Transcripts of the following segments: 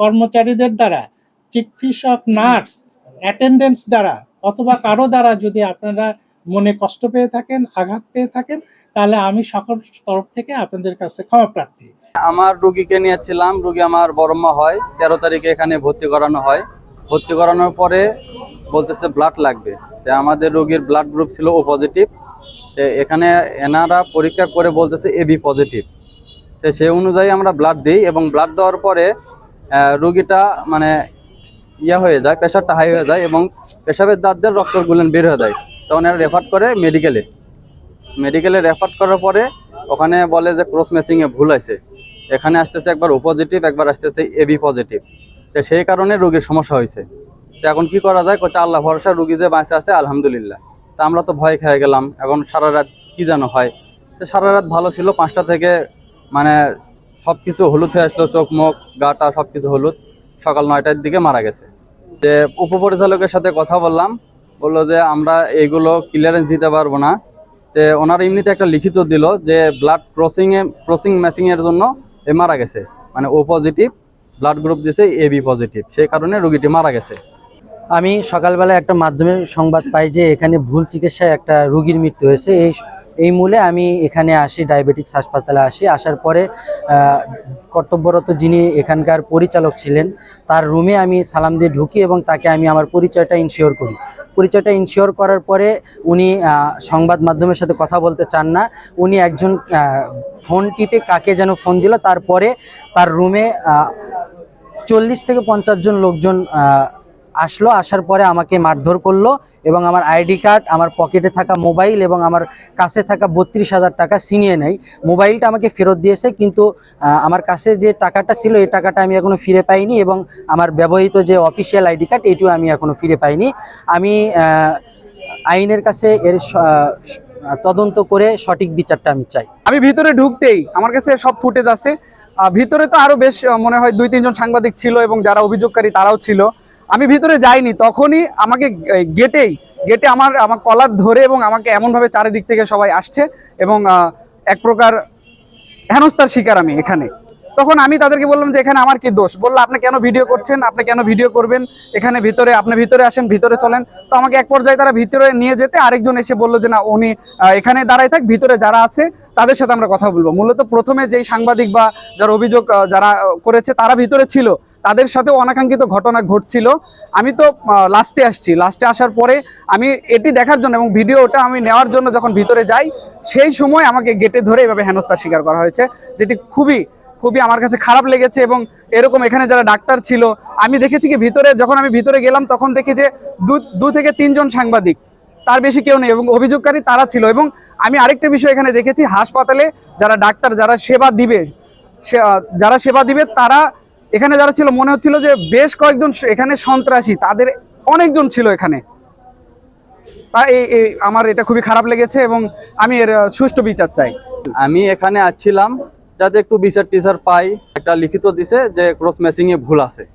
কর্মচারীদের দ্বারা চিকিৎসক নার্স অ্যাটেন্ডেন্স দ্বারা অথবা কারও দ্বারা যদি আপনারা মনে কষ্ট পেয়ে থাকেন আঘাত পেয়ে থাকেন তাহলে আমি সকল তরফ থেকে আপনাদের কাছে ক্ষমা প্রার্থী। আমার রুগীকে নিয়েছিলাম রুগী আমার বড়মা হয় তেরো তারিখে এখানে ভর্তি করানো হয়। ভর্তি করানোর পরে বলতেছে ব্লাড লাগবে। তো আমাদের রুগীর ব্লাড গ্রুপ ছিল ও পজিটিভ তো এখানে এনারা পরীক্ষা করে বলতেছে এবি পজিটিভ তো সেই অনুযায়ী আমরা ব্লাড দিই এবং ব্লাড দেওয়ার পরে রুগীটা মানে ইয়ে হয়ে যায় প্রেশারটা হাই হয়ে যায় এবং পেশাবের দাঁত দিয়ে রক্ত গুলেন বের হয়ে যায়। তখন এরা রেফার করে মেডিকেলে মেডিকেলে রেফার করার পরে ওখানে বলে যে ক্রস ম্যাচিংয়ে ভুল আছে এখানে আসতেছে একবার ও পজিটিভ একবার আসতেছে এবি পজিটিভ তো সেই কারণে রোগীর সমস্যা হয়েছে। তো এখন কি করা যায়? কোথা আল্লাহ ভরসা, রুগী যে বাঁচে আছে, আলহামদুলিল্লাহ। তা আমরা তো ভয় খেয়ে গেলাম। এখন সারা রাত কি যেন হয়। তো সারা রাত ভালো ছিল, পাঁচটা থেকে মানে সব কিছু হলুদ হয়ে আসলো, চোখ মুখ গাটা সব কিছু হলুদ। সকাল নয়টার দিকে মারা গেছে। যে উপপরিচালকের সাথে কথা বললাম, বলল যে আমরা এইগুলো ক্লিয়ারেন্স দিতে পারব না। তে ওনার এমনিতে একটা লিখিত দিল যে ব্লাড ক্রসিংয়ে ক্রসিং ম্যাচিংয়ের জন্য এ মারা গেছে। মানে ও পজিটিভ ব্লাড গ্রুপ দিছে এবি পজিটিভ সেই কারণে রোগীটি মারা গেছে। আমি সকালবেলা একটা মাধ্যমে সংবাদ পাই যে এখানে ভুল চিকিৎসায় একটা রোগীর মৃত্যু হয়েছে। এই এই মূলে আমি এখানে আসি, ডায়াবেটিক্স হাসপাতালে আসি। আসার পরে কর্তব্যরত যিনি এখানকার পরিচালক ছিলেন, তার রুমে আমি সালাম দিয়ে ঢুকি এবং তাকে আমি আমার পরিচয়টা ইনশিওর করি। পরিচয়টা ইনশিওর করার পরে উনি সংবাদ মাধ্যমের সাথে কথা বলতে চান না। উনি একজন ফোন টিপে কাকে যেন ফোন দিল। তারপরে তার রুমে চল্লিশ থেকে পঞ্চাশ জন লোকজন আসলো, আসার পরে আমাকে মারধর করল এবং আমার আইডি কার্ড, আমার পকেটে থাকা মোবাইল এবং আমার কাছে থাকা বত্রিশ হাজার টাকা ছিনিয়ে নেয়। মোবাইলটা আমাকে ফেরত দিয়েছে, কিন্তু আমার কাছে যে টাকাটা ছিল, এই টাকাটা আমি এখনও ফিরে পাইনি এবং আমার ব্যবহৃত যে অফিসিয়াল আইডি কার্ড, এটিও আমি এখনও ফিরে পাইনি। আমি আইনের কাছে এর তদন্ত করে সঠিক বিচারটা আমি চাই। আমি ভিতরে ঢুকতেই, আমার কাছে সব ফুটেজ আছে। ভিতরে তো আরও বেশ মনে হয় দুই, তিনজন সাংবাদিক ছিল এবং যারা অভিযোগকারী তারাও ছিল। আমি ভিতরে যাইনি, তখনই আমাকে গেটেই, গেটে আমার আমার কলার ধরে এবং আমাকে এমনভাবে চারিদিক থেকে সবাই আসছে এবং এক প্রকার হেনস্থার শিকার আমি এখানে। তখন আমি তাদেরকে বললাম যে, এখানে আমার কি দোষ? বলল, আপনি কেন ভিডিও করছেন? আপনি কেন ভিডিও করবেন? এখানে ভিতরে, আপনি ভিতরে আসেন, ভিতরে চলেন। তো আমাকে এক পর্যায়ে তারা ভিতরে নিয়ে যেতে আরেকজন এসে বলল যে, না, উনি এখানে দাঁড়ায় থাক, ভিতরে যারা আছে তাদের সাথে আমরা কথা বলব। মূলত প্রথমে যেই সাংবাদিক বা যারা অভিযোগ যারা করেছে, তারা ভিতরে ছিল। তাদের সাথে অনাকাঙ্ক্ষিত ঘটনা ঘটছিল। আমি তো লাস্টে আসছি। লাস্টে আসার পরে আমি এটি দেখার জন্য এবং ভিডিওটা আমি নেওয়ার জন্য যখন ভিতরে যাই, সেই সময় আমাকে গেটে ধরে এভাবে হেনস্থার শিকার করা হয়েছে, যেটি খুবই খুবই আমার কাছে খারাপ লেগেছে এবং এরকম এখানে যারা ডাক্তার ছিল, আমি দেখেছি কি ভিতরে, যখন আমি ভিতরে গেলাম, তখন দেখি যে দু থেকে তিনজন সাংবাদিক। তার বেশি কেউ নেই এবং অভিযোগকারী তারা ছিল। এবং আমি আরেকটা বিষয় এখানে দেখেছি হাসপাতালে যারা ডাক্তার যারা সেবা দিবে সে- যারা সেবা দিবে তারা এখানে যারা ছিল মনে হচ্ছিল যে বেশ কয়েকজন এখানে সন্ত্রাসী তাদের অনেকজন ছিল এখানে। তা এই আমার এটা খুবই খারাপ লেগেছে এবং আমি এর সুষ্ঠু বিচার চাই। আমি এখানে আসছিলাম যাতে একটু বিচার টিচার পাই। একটা লিখিত দিছে যে ক্রস ম্যাচিং এ ভুল আছে।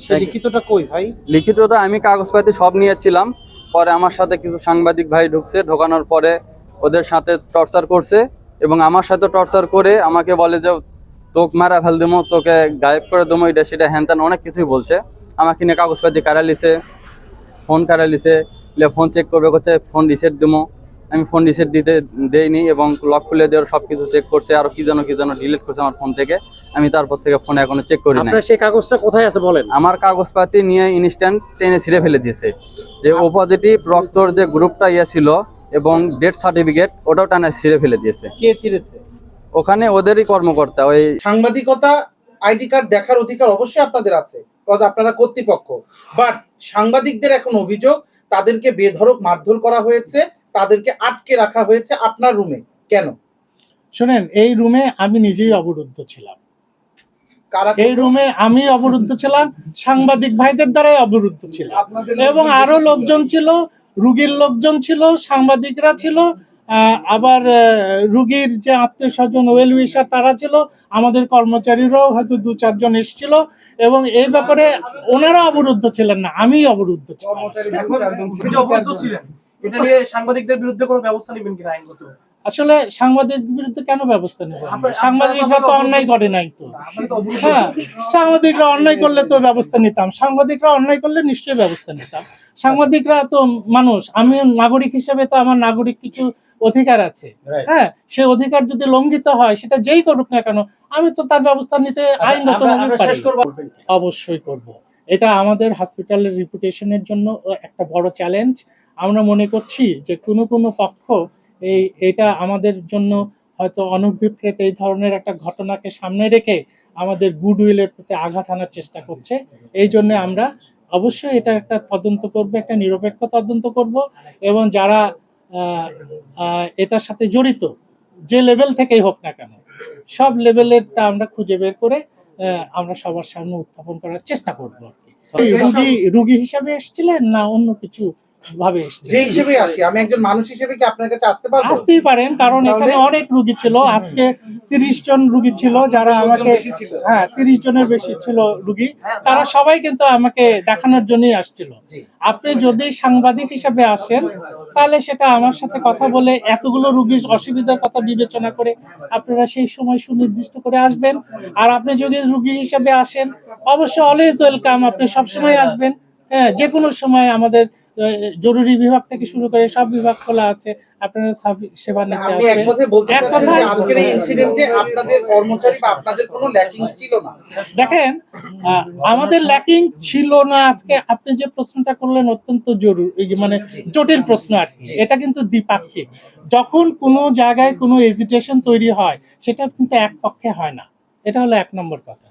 সেই লিখিতটা কই ভাই? লিখিতটা আমি কাগজপাতি সব নিয়েছিলাম। পরে আমার সাথে কিছু সাংবাদিক ভাই ঢুকছে, ঢোকানোর পরে ওদের সাথে টর্চার করছে এবং আমার সাথে টর্চার করে আমাকে বলে যে, তোক মারা ফেল দেবো তোকে গায়েব করে দেবো এটা সেটা হ্যান ত্যান অনেক কিছুই বলছে। আমাকে নিয়ে কাগজপাতি কারা লিছে, ফোন কারা লিছে ফোন চেক করবে করছে ফোন রিসেট দেবো আমি ফোন রিসেট দিতে দেইনি এবং লক খুলে দেওয়ার সব কিছু চেক করছে আর কি যেন কি যেন ডিলিট করছে আমার ফোন থেকে। আমি তারপর থেকে ফোন এখনও চেক করি না সেই কাগজটা কোথায় আছে বলেন? আমার কাগজপাতি নিয়ে ইনস্ট্যান্ট টেনে ছিঁড়ে ফেলে দিয়েছে। যে ও পজিটিভ রক্তর যে গ্রুপটা ইয়ে ছিল এবং ডেথ সার্টিফিকেট ওটাও টানে ছিঁড়ে ফেলে দিয়েছে। কে ছিঁড়েছে? ওখানে ওদেরই কর্মকর্তা ওই সাংবাদিকতা আইডি কার্ড দেখার অধিকার অবশ্যই আপনাদের আছে বিকজ আপনারা কর্তৃপক্ষ। বাট সাংবাদিকদের এখন অভিযোগ তাদেরকে বেধরক মারধর করা হয়েছে তাদেরকে আটকে রাখা হয়েছে আপনার রুমে? কেন? শোনেন এই রুমে আমি নিজেই অবরুদ্ধ ছিলাম। এই রুমে আমি অবরুদ্ধ ছিলাম সাংবাদিক ভাইদের দ্বারাই অবরুদ্ধ ছিলাম। এবং আরও লোকজন ছিল রুগীর লোকজন ছিল সাংবাদিকরা ছিল আহ, আবার আহ, রুগীর যে আত্মীয় স্বজন ওয়েল উইশার তারা ছিল আমাদের কর্মচারীরাও হয়তো দু চারজন এসেছিল। এবং এই ব্যাপারে ওনারা অবরুদ্ধ ছিলেন না আমি অবরুদ্ধ ছিলাম। এটা নিয়ে সাংবাদিকদের বিরুদ্ধে কোনো ব্যবস্থা নেবেন কিনা আইনগত? আসলে সাংবাদিক বিরুদ্ধে কেন ব্যবস্থা নেব? সাংবাদিকরা তো অন্যায় করে নাই তো। হ্যাঁ সাংবাদিকরা অন্যায় করলে তো ব্যবস্থা নিতাম। সাংবাদিকরা অন্যায় করলে নিশ্চয়ই ব্যবস্থা নিতাম। সাংবাদিকরা তো মানুষ। আমি নাগরিক হিসেবে তো আমার নাগরিক কিছু অধিকার আছে। হ্যাঁ সে অধিকার যদি লঙ্ঘিত হয় সেটা যেই করুক না কেন আমি তো তার ব্যবস্থা নিতে আইনগত শেষ করব। অবশ্যই করব। এটা আমাদের হসপিটালের রিপুটেশনের জন্য একটা বড় চ্যালেঞ্জ আমরা মনে করছি যে কোনো কোনো পক্ষ এই এটা আমাদের জন্য হয়তো অনভিপ্রেত এই ধরনের একটা ঘটনাকে সামনে রেখে আমাদের গুডউইলের প্রতি আঘাত আনার চেষ্টা করছে। এই জন্য আমরা অবশ্যই এটা একটা তদন্ত করব একটা নিরপেক্ষ তদন্ত করব এবং যারা এটার সাথে জড়িত যে লেভেল থেকেই হোক না কেন সব লেভেলের তা আমরা খুঁজে বের করে আমরা সবার সামনে উত্থাপন করার চেষ্টা করব আর কি। রুগী রুগী হিসাবে এসেছিলেন না অন্য কিছু ভাবে যে হিসেবে আসি আমি একজন মানুষ হিসেবে কি আপনার কাছে আসতে পারব? আসতেই পারেন কারণ এখানে অনেক রুগী ছিল। আজকে তিরিশ জন রুগী ছিল যারা আমাকে হ্যাঁ তিরিশ জনের বেশি ছিল রুগী। তারা সবাই কিন্তু আমাকে দেখানোর জন্যই আসছিল। আপনি যদি সাংবাদিক হিসাবে আসেন তাহলে সেটা আমার সাথে কথা বলে এতগুলো রুগীর অসুবিধার কথা বিবেচনা করে আপনারা সেই সময় সুনির্দিষ্ট করে আসবেন। আর আপনি যদি রুগী হিসাবে আসেন অবশ্যই অলওয়েজ ওয়েলকাম আপনি সবসময় আসবেন। হ্যাঁ যে কোনো সময় আমাদের জরুরি বিভাগ থেকে শুরু করে সব বিভাগ খোলা আছে আপনারা সেবা নিতে আপনি এক বলতে এক চাচ্ছেন যে আজকের এই ইনসিডেন্টে আপনাদের কর্মচারী বা আপনাদের কোনো ল্যাকিংস ছিল না। দেখেন আহ, আমাদের ল্যাকিং ছিল না আজকে। আপনি যে প্রশ্নটা করলেন অত্যন্ত জরুরি মানে জটিল প্রশ্ন আর কি। এটা কিন্তু দ্বিপাক্ষিক। যখন কোনো জায়গায় কোনো এজিটেশন তৈরি হয় সেটা কিন্তু এক পক্ষে হয় না। এটা হলো এক নম্বর কথা।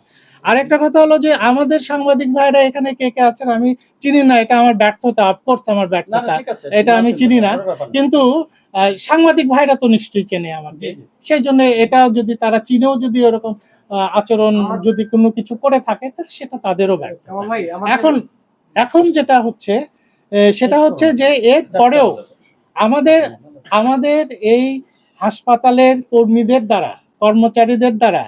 আরেকটা কথা হলো যে আমাদের সাংবাদিক ভাইরা এখানে কে কে আছেন আমি চিনি না এটা আমার ব্যর্থতা অফকোর্স আমার ব্যর্থতা। এটা আমি চিনি না কিন্তু সাংবাদিক ভাইরা তো নিশ্চয়ই চেনে আমাকে। সেই জন্য এটা যদি তারা চিনেও যদি ওরকম আহ, আচরণ যদি কোনো কিছু করে থাকে সেটা তাদেরও ব্যর্থ এখন এখন যেটা হচ্ছে আহ, সেটা হচ্ছে যে এর পরেও আমাদের আমাদের এই হাসপাতালের কর্মীদের দ্বারা কর্মচারীদের দ্বারা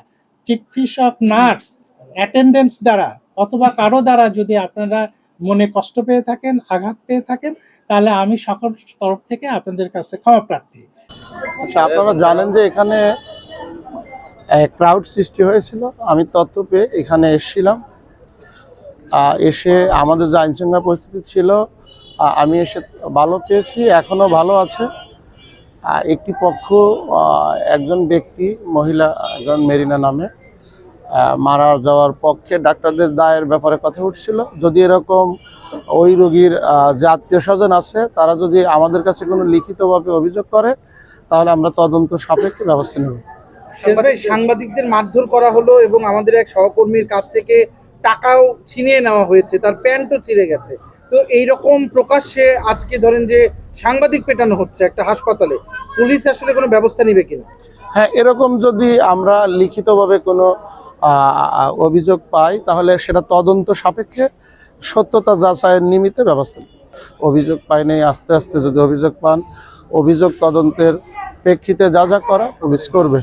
চিকিৎসক নার্স অ্যাটেন্ডেন্স দ্বারা অথবা কারও দ্বারা যদি আপনারা মনে কষ্ট পেয়ে থাকেন, আঘাত পেয়ে থাকেন, তাহলে আমি সকল তরফ থেকে আপনাদের কাছে ক্ষমা প্রার্থী। আচ্ছা আপনারা জানেন যে এখানে ক্রাউড সৃষ্টি হয়েছিল। আমি তথ্য পেয়ে এখানে এসেছিলাম। এসে আমাদের যে আইনশৃঙ্খলা পরিস্থিতি ছিল আমি এসে ভালো পেয়েছি এখনও ভালো আছে। একটি পক্ষ একজন ব্যক্তি, মহিলা, একজন মেরিনা নামে। মারা যাওয়ার পক্ষে ডাক্তারদের দায়ের ব্যাপারে কথা উঠছিল। যদি এরকম ওই রোগীর যে আত্মীয় স্বজন আছে তারা যদি আমাদের কাছে কোনো লিখিতভাবে অভিযোগ করে তাহলে আমরা তদন্ত সাপেক্ষে ব্যবস্থা নেব। সাংবাদিকদের মারধর করা হলো এবং আমাদের এক সহকর্মীর কাছ থেকে টাকাও ছিনিয়ে নেওয়া হয়েছে তার প্যান্টও চিরে গেছে। তো এই রকম প্রকাশ্যে আজকে ধরেন যে সাংবাদিক পেটানো হচ্ছে একটা হাসপাতালে পুলিশ আসলে কোনো ব্যবস্থা নিবে কিনা? হ্যাঁ এরকম যদি আমরা লিখিতভাবে কোনো অভিযোগ পাই তাহলে সেটা তদন্ত সাপেক্ষে সত্যতা যাচাইয়ের নিমিত্তে ব্যবস্থা। অভিযোগ পাই নেই আস্তে আস্তে যদি অভিযোগ পান, অভিযোগ তদন্তের প্রেক্ষিতে যা যা করা, পুলিশ করবে